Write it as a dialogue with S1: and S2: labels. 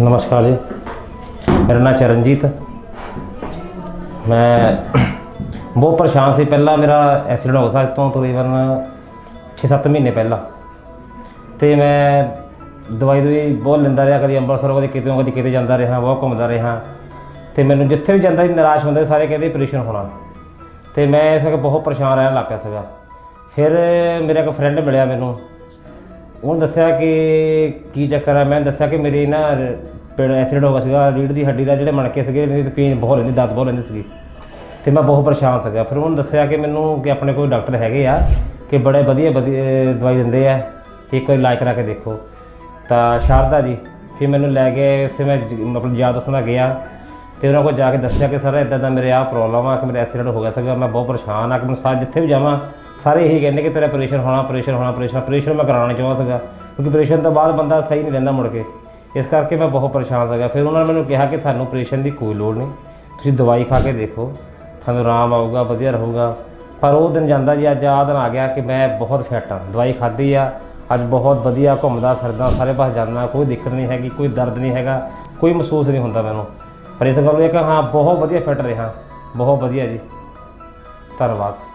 S1: ਨਮਸਕਾਰ ਜੀ। ਮੇਰਾ ਨਾਮ ਚਰਨਜੀਤ। ਮੈਂ ਬਹੁਤ ਪਰੇਸ਼ਾਨ ਸੀ। ਪਹਿਲਾਂ ਮੇਰਾ ਐਕਸੀਡੈਂਟ ਹੋ ਗਿਆ ਤੋਂ ਤਕਰੀਬਨ 6-7 ਮਹੀਨੇ ਪਹਿਲਾਂ। ਤੇ ਮੈਂ ਦਵਾਈ ਦਵਾਈ ਬਹੁਤ ਲੈਂਦਾ ਰਿਹਾ। ਕਦੀ ਅੰਮ੍ਰਿਤਸਰ, ਕਦੀ ਕਿਤੇ ਕਦੀ ਕਿਤੇ ਜਾਂਦਾ ਰਿਹਾ। ਬਹੁਤ ਘੁੰਮਦਾ ਰਿਹਾ। ਤੇ ਮੈਨੂੰ ਜਿੱਥੇ ਵੀ ਜਾਂਦਾ ਸੀ, ਨਿਰਾਸ਼ ਹੁੰਦੇ ਸਾਰੇ ਕਹਿੰਦੇ ਆਪਰੇਸ਼ਨ ਹੋਣਾ। ਤੇ ਮੈਂ ਇਸ ਕਰਕੇ ਬਹੁਤ ਪਰੇਸ਼ਾਨ ਰਹਿਣ ਲੱਗ ਪਿਆ ਸੀਗਾ। ਫਿਰ ਮੇਰਾ ਇੱਕ ਫਰੈਂਡ ਮਿਲਿਆ ਮੈਨੂੰ। ਉਹਨੂੰ ਦੱਸਿਆ ਕਿ ਕੀ ਚੱਕਰ ਆ? ਮੈਂ ਦੱਸਿਆ ਕਿ ਮੇਰੀ ਨਾ ਪੇੜ ਐਕਸੀਡੈਂਟ ਹੋ ਗਿਆ ਸੀਗਾ। ਰੀੜ ਦੀ ਹੱਡੀ ਦਾ ਜਿਹੜੇ ਮਣਕੇ ਸੀਗੇ, ਮੇਰੀ ਪੇਨ ਬਹੁਤ ਰਹਿੰਦੀ, ਦਰਦ ਬਹੁਤ ਰਹਿੰਦੀ ਸੀਗੀ। ਤੇ ਮੈਂ ਬਹੁਤ ਪਰੇਸ਼ਾਨ ਸੀਗਾ। ਫਿਰ ਉਹਨੂੰ ਦੱਸਿਆ ਕਿ ਮੈਨੂੰ ਕਿ ਆਪਣੇ ਕੋਲ ਡਾਕਟਰ ਹੈਗੇ ਆ ਕਿ ਬੜੇ ਵਧੀਆ ਵਧੀਆ ਦਵਾਈ ਦਿੰਦੇ ਆ। ਇੱਕ ਵਾਰੀ ਇਲਾਜ ਕਰਾ ਕੇ ਦੇਖੋ। ਤਾਂ ਸ਼ਾਰਦਾ ਜੀ, ਫਿਰ ਮੈਨੂੰ ਲੈ ਕੇ ਉੱਥੇ ਮੈਂ ਮਤਲਬ ਆਪਣੀ ਯਾਦ ਦੋਸਤਾਂ ਗਿਆ। ਤੇ ਉਹਨਾਂ ਕੋਲ ਜਾ ਕੇ ਦੱਸਿਆ ਕਿ ਸਰ ਇਦਾਂ ਦਾ ਮੇਰੇ ਆਹ ਪ੍ਰੋਬਲਮ ਆ, ਕਿ ਮੇਰਾ ਐਕਸੀਡੈਂਟ ਹੋ ਗਿਆ ਸੀਗਾ। ਮੈਂ ਬਹੁਤ ਪਰੇਸ਼ਾਨ ਆ ਕਿ ਮੈਨੂੰ ਸਾਰੇ ਜਿੱਥੇ ਵੀ ਜਾਵਾਂ ਸਾਰੇ ਇਹੀ ਕਹਿੰਦੇ ਕਿ ਤੇਰਾ ਆਪਰੇਸ਼ਨ ਹੋਣਾ ਆਪਰੇਸ਼ਨ ਹੋਣਾ ਆਪਰੇਸ਼ਨ ਆਪਰੇਸ਼ਨ ਮੈਂ ਕਰਾਉਣਾ ਚਾਹੁੰਦਾ ਸੀਗਾ, ਕਿਉਂਕਿ ਆਪਰੇਸ਼ਨ ਤੋਂ ਬਾਅਦ ਬੰਦਾ ਸਹੀ ਨਹੀਂ ਰਹਿੰਦਾ ਮੁੜ ਕੇ। ਇਸ ਕਰਕੇ ਮੈਂ ਬਹੁਤ ਪਰੇਸ਼ਾਨ ਸੀਗਾ। ਫਿਰ ਉਹਨਾਂ ਨੇ ਮੈਨੂੰ ਕਿਹਾ ਕਿ ਤੁਹਾਨੂੰ ਆਪਰੇਸ਼ਨ ਦੀ ਕੋਈ ਲੋੜ ਨਹੀਂ। ਤੁਸੀਂ ਦਵਾਈ ਖਾ ਕੇ ਦੇਖੋ। ਤੁਹਾਨੂੰ ਆਰਾਮ ਆਊਗਾ, ਵਧੀਆ ਰਹੂਗਾ। ਪਰ ਉਹ ਦਿਨ ਜਾਂਦਾ ਜੀ, ਅੱਜ ਆਹ ਦਿਨ ਆ ਗਿਆ ਕਿ ਮੈਂ ਬਹੁਤ ਫਿੱਟ ਹਾਂ। ਦਵਾਈ ਖਾਧੀ ਆ। ਅੱਜ ਬਹੁਤ ਵਧੀਆ ਘੁੰਮਦਾ ਫਿਰਦਾ, ਸਾਰੇ ਪਾਸੇ ਜਾਂਦਾ। ਕੋਈ ਦਿੱਕਤ ਨਹੀਂ ਹੈਗੀ, ਕੋਈ ਦਰਦ ਨਹੀਂ ਹੈਗਾ, ਕੋਈ ਮਹਿਸੂਸ ਨਹੀਂ ਹੁੰਦਾ ਮੈਨੂੰ। ਪਰ ਇਸ ਗੱਲ ਇਹ ਕਿ ਹਾਂ, ਬਹੁਤ ਵਧੀਆ ਫਿੱਟ ਰਿਹਾ। ਬਹੁਤ ਵਧੀਆ ਜੀ। ਧੰਨਵਾਦ।